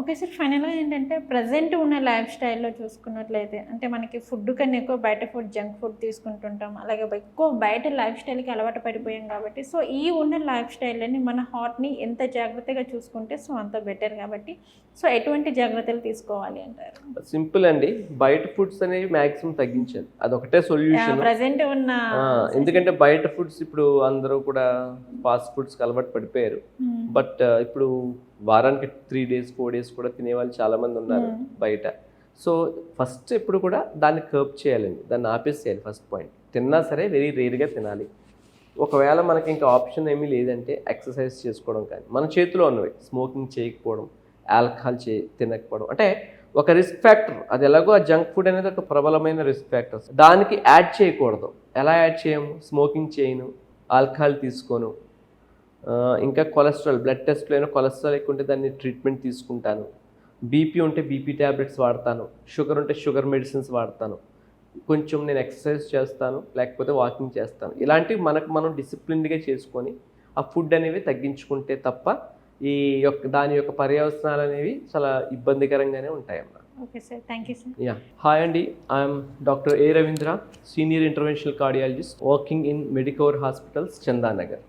Okay sir ఫైనల్గా ఏంటంటే present ఉన్న లైఫ్ స్టైల్లో చూసుకున్నట్లయితే అంటే మనకి ఫుడ్ కన్నా ఎక్కువ బయట ఫుడ్ జంక్ ఫుడ్ తీసుకుంటుంటాం. అలాగే ఎక్కువ బయట లైఫ్ స్టైల్కి అలవాటు పడిపోయాం కాబట్టి సో ఈ ఉన్న లైఫ్ స్టైల్ని మన హార్ట్ని ఎంత జాగ్రత్తగా చూసుకుంటే సో అంత బెటర్ కాబట్టి సో ఎటువంటి జాగ్రత్తలు తీసుకోవాలి అంటారు? సింపుల్ అండి. బయట ఫుడ్స్ అనేవి మాక్సిమం తగ్గించాలి. అదొకటే సొల్యూషన్ ప్రజెంట్ ఉన్న ఎందుకంటే బయట ఫుడ్స్ ఇప్పుడు అందరూ కూడా ఫాస్ట్ ఫుడ్స్కి అలవాటు పడిపోయారు. బట్ ఇప్పుడు వారానికి త్రీ డేస్ ఫోర్ డేస్ కూడా తినే వాళ్ళు చాలా మంది ఉన్నారు Hmm. బయట. సో ఫస్ట్ ఎప్పుడు కూడా దాన్ని కర్బ్ చేయాలండి. దాన్ని ఆపేసేయాలి ఫస్ట్ పాయింట్ తిన్నా సరే వెరీ రేర్గా తినాలి. ఒకవేళ మనకి ఇంకా ఆప్షన్ ఏమీ లేదంటే ఎక్సర్సైజ్ చేసుకోవడం కానీ మన చేతిలో ఉన్నవి స్మోకింగ్ చేయకపోవడం ఆల్కహాల్ చే తినకపోవడం. అంటే ఒక రిస్క్ ఫ్యాక్టర్ అది ఎలాగో ఆ జంక్ ఫుడ్ అనేది ఒక ప్రబలమైన రిస్క్ ఫ్యాక్టర్స్ దానికి యాడ్ చేయకూడదు. ఎలా యాడ్ చేయము? స్మోకింగ్ చేయను ఆల్కహాల్ తీసుకోను ఇంకా కొలెస్ట్రాల్ బ్లడ్ టెస్ట్లో అయినా కొలెస్ట్రాల్ ఎక్కువ ఉంటే దాన్ని ట్రీట్మెంట్ తీసుకుంటాను. బీపీ ఉంటే బీపీ ట్యాబ్లెట్స్ వాడతాను. షుగర్ ఉంటే షుగర్ మెడిసిన్స్ వాడతాను. కొంచెం నేను ఎక్సర్సైజ్ చేస్తాను లేకపోతే వాకింగ్ చేస్తాను. ఇలాంటివి మనకు మనం డిసిప్లిన్డ్గా చేసుకొని ఆ ఫుడ్ అనేవి తగ్గించుకుంటే తప్ప ఈ యొక్క దాని యొక్క పర్యవసనాలు అనేవి చాలా ఇబ్బందికరంగానే ఉంటాయన్నమాట okay sir thank you sir ya hi అండి I'm doctor A Ravindra senior interventional cardiologist working in Medicover hospitals Chandanagar